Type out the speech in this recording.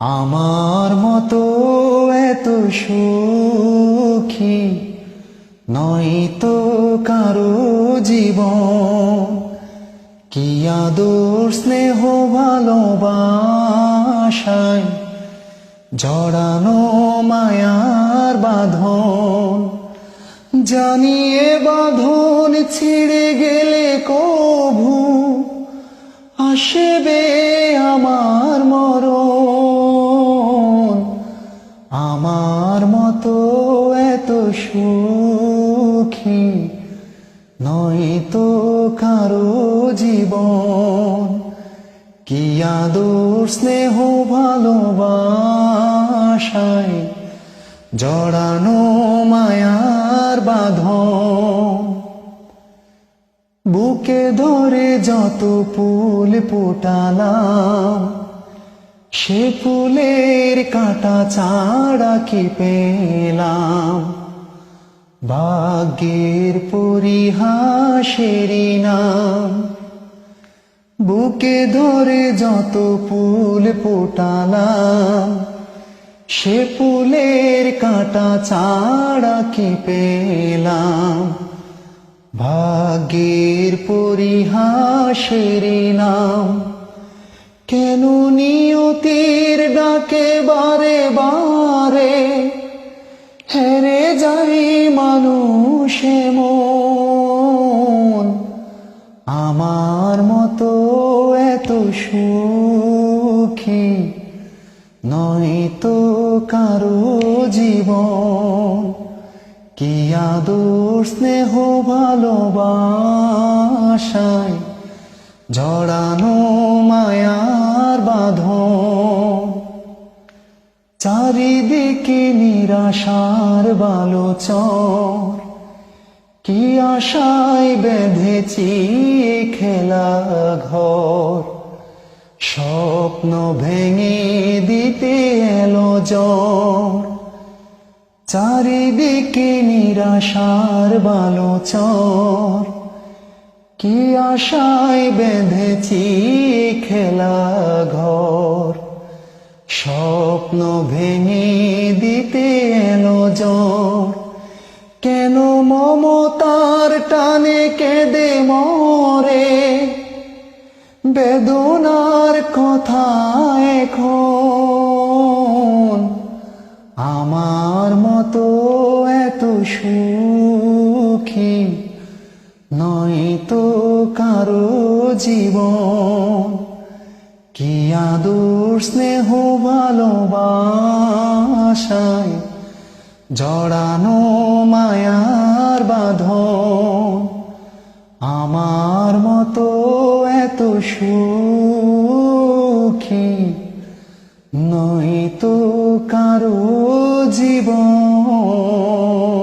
আমার মতো এত সুখী নয় তো কারও জীবন। কি আদর, স্নেহ, ভালোবাসায় জড়ানো মায়ার বাঁধন। জানিয়ে বাঁধন ছিঁড়ে গেলে কভু আসবে আমার মরণ। সুখী নয় তো কারও জীবন। কি আদর, স্নেহ, ভালোবাসায় জড়ানো মায়ার বাঁধন। বুকে ধরে যত ফুল ফুটালাম, সে ফুলের কাটা ছাড়া কি পেলাম? ভাগ্যের পরিহাসেরই নাম। বুকে ধরে যত ফুল ফুটালাম, সে ফুলের কাটা ছাড়া কি পেলাম? ভাগ্যের পরিহাসের নাম। কেন নিয়তির ডাকে বারে বারে হেরে যাই মানুষ মন। আমার মতো এত সুখী নয় তো কারও জীবন। কি আদর, স্নেহ, ভালোবাসায় জড়ানো চারিদিকে নিরাশার বালোচর। কি আশায় বেঁধেছি খেলা ঘর। স্বপ্ন ভেঙে দিতে এলো জ্বর। চারিদিকে নিরাশার বালোচর। কি আশায় বেঁধেছি খেলা ঘর। স্বপ্ন ভেঙে দিতে জ্বর। কেন মমতার টানে কেঁদে মরে? বেদনার কথা এখন। আমার মতো এত সুখী নয় তো কারও জীবন। কি আদর স্নেহ ভালোবাসায় জড়ানো মায়ার বাঁধন? আমার মতো এত সুখী নয় তো কারও জীবন।